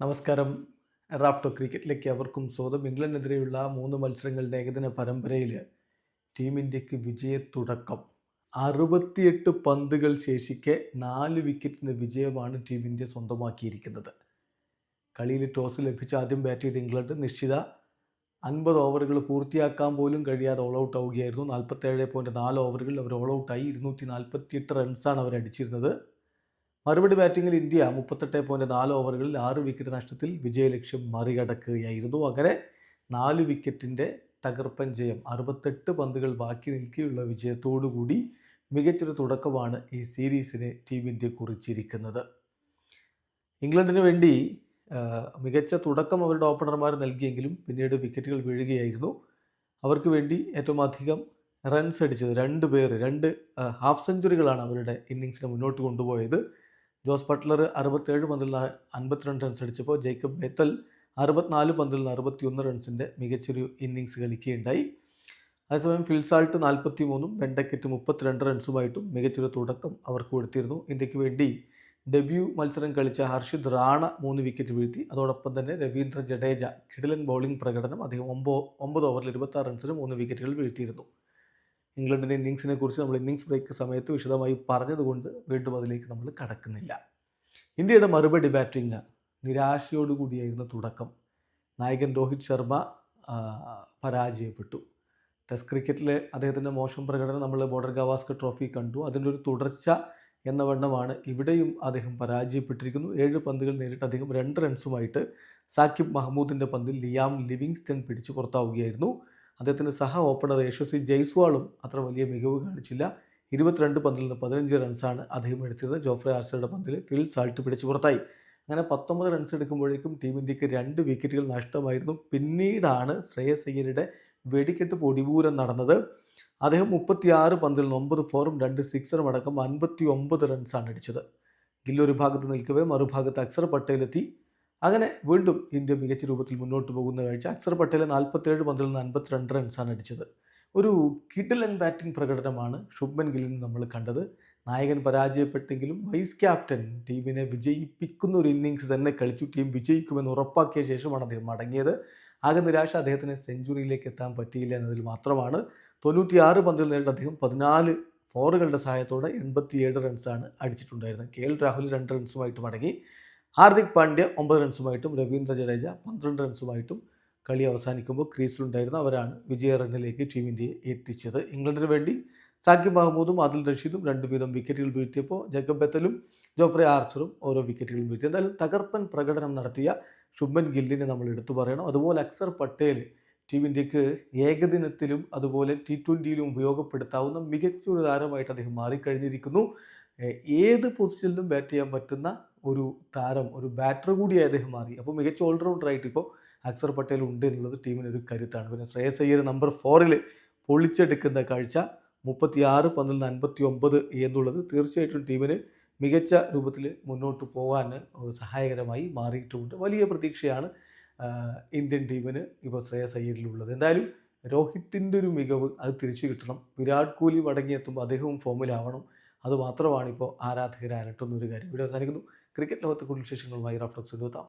നമസ്കാരം. റാഫ്റ്റോ ക്രിക്കറ്റിലേക്ക് അവർക്കും സ്വാഗതം. ഇംഗ്ലണ്ടിനെതിരെയുള്ള മൂന്ന് മത്സരങ്ങളുടെ ഏകദിന പരമ്പരയിൽ ടീം ഇന്ത്യയ്ക്ക് വിജയത്തുടക്കം. അറുപത്തിയെട്ട് പന്തുകൾ ശേഷിക്കെ നാല് വിക്കറ്റിന്റെ വിജയമാണ് ടീം ഇന്ത്യ സ്വന്തമാക്കിയിരിക്കുന്നത്. കളിയിൽ ടോസ് ലഭിച്ച ആദ്യം ബാറ്റ് ചെയ്ത ഇംഗ്ലണ്ട് നിശ്ചിത അൻപത് ഓവറുകൾ പൂർത്തിയാക്കാൻ പോലും കഴിയാതെ ഓൾ ഔട്ട് ആവുകയായിരുന്നു. നാൽപ്പത്തേഴ് പോയിന്റ് നാല് ഓവറുകളിൽ അവർ ഓൾ ഔട്ടായി ഇരുന്നൂറ്റി നാൽപ്പത്തിയെട്ട് റൺസാണ് അവർ അടിച്ചിരുന്നത്. മറുപടി ബാറ്റിങ്ങിൽ ഇന്ത്യ മുപ്പത്തെട്ട് പോയിന്റ് നാല് ഓവറുകളിൽ ആറ് വിക്കറ്റ് നഷ്ടത്തിൽ വിജയലക്ഷ്യം മറികടക്കുകയായിരുന്നു. അങ്ങനെ നാല് വിക്കറ്റിന്റെ തകർപ്പൻ ജയം അറുപത്തെട്ട് പന്തുകൾ ബാക്കി നിൽക്കെയുള്ള വിജയത്തോടുകൂടി മികച്ചൊരു തുടക്കമാണ് ഈ സീരീസിനെ ടീം ഇന്ത്യ കുറിച്ചിരിക്കുന്നത്. ഇംഗ്ലണ്ടിന് വേണ്ടി മികച്ച തുടക്കം അവരുടെ ഓപ്പണർമാർ നൽകിയെങ്കിലും പിന്നീട് വിക്കറ്റുകൾ വീഴുകയായിരുന്നു. അവർക്ക് വേണ്ടി ഏറ്റവും അധികം റൺസ് അടിച്ചത് രണ്ട് പേർ രണ്ട് ഹാഫ് സെഞ്ചുറികളാണ് അവരുടെ ഇന്നിങ്സിനെ മുന്നോട്ട് കൊണ്ടുപോയത്. ജോസ് ബട്ട്ലർ അറുപത്തേഴ് പന്തിൽ അൻപത്തിരണ്ട് റൺസ് അടിച്ചപ്പോൾ ജേക്കബ് ബെത്തൽ അറുപത്തിനാല് പന്തിൽ നിന്ന് അറുപത്തിയൊന്ന് റൺസിന്റെ മികച്ചൊരു ഇന്നിങ്സ് കളിക്കുകയുണ്ടായി. അതേസമയം ഫിൽസാൾട്ട് നാൽപ്പത്തി മൂന്നും വെണ്ടക്കറ്റ് മുപ്പത്തിരണ്ട് റൺസുമായിട്ടും മികച്ചൊരു തുടക്കം അവർക്ക് കൊടുത്തിരുന്നു. ഇന്ത്യയ്ക്ക് വേണ്ടി ഡെബ്യൂ മത്സരം കളിച്ച ഹർഷിദ് റാണ മൂന്ന് വിക്കറ്റ് വീഴ്ത്തി. അതോടൊപ്പം തന്നെ രവീന്ദ്ര ജഡേജ കിടിലൻ ബൗളിംഗ് പ്രകടനം അദ്ദേഹം ഒമ്പോ ഒമ്പത് ഓവറിൽ ഇരുപത്താറ് റൺസിന് മൂന്ന് വിക്കറ്റുകൾ വീഴ്ത്തിയിരുന്നു. ഇംഗ്ലണ്ടിന്റെ ഇന്നിങ്സിനെ കുറിച്ച് നമ്മൾ ഇന്നിങ്സ് ബ്രേക്ക് സമയത്ത് വിശദമായി പറഞ്ഞതുകൊണ്ട് വീണ്ടും അതിലേക്ക് നമ്മൾ കടക്കുന്നില്ല. ഇന്ത്യയുടെ മറുപടി ബാറ്റിംഗ് നിരാശയോടുകൂടിയായിരുന്ന തുടക്കം. നായകൻ രോഹിത് ശർമ്മ പരാജയപ്പെട്ടു. ടെസ്റ്റ് ക്രിക്കറ്റിലെ അദ്ദേഹത്തിന്റെ മോശം പ്രകടനം നമ്മൾ ബോർഡർ ഗവാസ്കർ ട്രോഫി കണ്ടു. അതിന്റെ ഒരു തുടർച്ച എന്ന വണ്ണമാണ് ഇവിടെയും അദ്ദേഹം പരാജയപ്പെട്ടിരിക്കുന്നു. ഏഴ് പന്തുകൾ നേരിട്ട് അദ്ദേഹം രണ്ട് റൺസുമായിട്ട് സാക്കിബ് മഹമ്മൂദിന്റെ പന്തിൽ ലിയാം ലിവിങ്സ്റ്റൺ പിടിച്ചു പുറത്താവുകയായിരുന്നു. അദ്ദേഹത്തിന്റെ സഹ ഓപ്പണർ യശസ്വി ജയ്സ്വാളും അത്ര വലിയ മികവ് കാണിച്ചില്ല. ഇരുപത്തിരണ്ട് പന്തിൽ നിന്ന് പതിനഞ്ച് റൺസാണ് അദ്ദേഹം എടുത്തത് ജോഫ്രെ ആർസറുടെ പന്തിൽ ഫിൽ സാൾട്ട് പിടിച്ച് പുറത്തായി. അങ്ങനെ പത്തൊമ്പത് റൺസ് എടുക്കുമ്പോഴേക്കും ടീം ഇന്ത്യയ്ക്ക് രണ്ട് വിക്കറ്റുകൾ നഷ്ടമായിരുന്നു. പിന്നീടാണ് ശ്രേയസ് അയ്യരുടെ വെടിക്കെട്ട് പൊടിപൂരം നടന്നത്. അദ്ദേഹം മുപ്പത്തിയാറ് പന്തിൽ നിന്ന് ഒമ്പത് ഫോറും രണ്ട് സിക്സറും അടക്കം അൻപത്തി ഒമ്പത് റൺസാണ് അടിച്ചത്. ഗില്ലൊരു ഒരു ഭാഗത്ത് നിൽക്കവേ മറുഭാഗത്ത് അക്സർ പട്ടേലെത്തി. അങ്ങനെ വീണ്ടും ഇന്ത്യ മികച്ച രൂപത്തിൽ മുന്നോട്ട് പോകുന്ന കാഴ്ച അക്സർ പട്ടേൽ നാൽപ്പത്തേഴ് പന്തിൽ നിന്ന് അൻപത്തിരണ്ട് റൺസാണ് അടിച്ചത്. ഒരു കിഡിലൻ ബാറ്റിംഗ് പ്രകടനമാണ് ശുഭ്മൻ ഗില്ലിന് നമ്മൾ കണ്ടത്. നായകൻ പരാജയപ്പെട്ടെങ്കിലും വൈസ് ക്യാപ്റ്റൻ ടീമിനെ വിജയിപ്പിക്കുന്ന ഒരു ഇന്നിങ്സ് തന്നെ കളിച്ചു. ടീം വിജയിക്കുമെന്ന് ഉറപ്പാക്കിയ ശേഷമാണ് അദ്ദേഹം മടങ്ങിയത്. ആകെ നിരാശ അദ്ദേഹത്തിന് സെഞ്ചുറിയിലേക്ക് എത്താൻ പറ്റിയില്ല എന്നതിൽ മാത്രമാണ്. തൊണ്ണൂറ്റിയാറ് പന്തിൽ നേരിട്ട് അദ്ദേഹം പതിനാല് ഫോറുകളുടെ സഹായത്തോടെ എൺപത്തിയേഴ് റൺസാണ് അടിച്ചിട്ടുണ്ടായിരുന്നത്. കെ എൽ രാഹുൽ രണ്ട് റൺസുമായിട്ട് മടങ്ങി. ഹാർദിക് പാണ്ഡ്യ ഒമ്പത് റൺസുമായിട്ടും രവീന്ദ്ര ജഡേജ പന്ത്രണ്ട് റൺസുമായിട്ടും കളി അവസാനിക്കുമ്പോൾ ക്രീസിലുണ്ടായിരുന്ന അവരാണ് വിജയ റണ്ണിലേക്ക് ടീം ഇന്ത്യയെ എത്തിച്ചത്. ഇംഗ്ലണ്ടിന് വേണ്ടി സാക്കിബ് മഹമ്മൂദും ആദിൽ റഷീദും രണ്ട് വീതം വിക്കറ്റുകൾ വീഴ്ത്തിയപ്പോൾ ജേക്കബ് ബെത്തലും ജോഫ്രെ ആർച്ചറും ഓരോ വിക്കറ്റുകൾ വീഴ്ത്തി. എന്തായാലും തകർപ്പൻ പ്രകടനം നടത്തിയ ശുഭൻ ഗില്ലിനെ നമ്മൾ എടുത്തു പറയണം. അതുപോലെ അക്സർ പട്ടേൽ ടീം ഇന്ത്യയ്ക്ക് ഏകദിനത്തിലും അതുപോലെ ടി ട്വന്റിയിലും ഉപയോഗപ്പെടുത്താവുന്ന മികച്ചൊരു താരമായിട്ട് അദ്ദേഹം മാറിക്കഴിഞ്ഞിരിക്കുന്നു. ഏത് പൊസിഷനിലും ബാറ്റ് ചെയ്യാൻ പറ്റുന്ന ഒരു താരം ഒരു ബാറ്റർ കൂടിയായി അദ്ദേഹം മാറി. അപ്പോൾ മികച്ച ഓൾറൗണ്ടറായിട്ട് ഇപ്പോൾ അക്സർ പട്ടേൽ ഉണ്ട് എന്നുള്ളത് ടീമിന് ഒരു കരുത്താണ്. പിന്നെ ശ്രേയസ് അയ്യർ നമ്പർ ഫോറിൽ പൊളിച്ചെടുക്കുന്ന കാഴ്ച മുപ്പത്തിയാറ് നിന്ന് അൻപത്തി ഒമ്പത് എന്നുള്ളത് തീർച്ചയായിട്ടും ടീമിന് മികച്ച രൂപത്തിൽ മുന്നോട്ട് പോകാൻ സഹായകരമായി മാറിയിട്ടുമുണ്ട്. വലിയ പ്രതീക്ഷയാണ് ഇന്ത്യൻ ടീമിന് ഇപ്പോൾ ശ്രേയസ് അയ്യരിലുള്ളത്. എന്തായാലും രോഹിത്തിന്റെ ഒരു മികവ് അത് തിരിച്ചു കിട്ടണം. വിരാട് കോഹ്ലി മടങ്ങിയെത്തുമ്പോൾ അദ്ദേഹവും ഫോമിലാവണം അത് മാത്രമാണ് ഇപ്പോൾ ആരാധകർ ഒരു കാര്യം. ഇവിടെ അവസാനിക്കുന്നു. ക്രിക്കറ്റ് ലോകത്തെ കൂടുതൽ വിശേഷങ്ങളുമായി റഫ്ലക്സ് എത്താം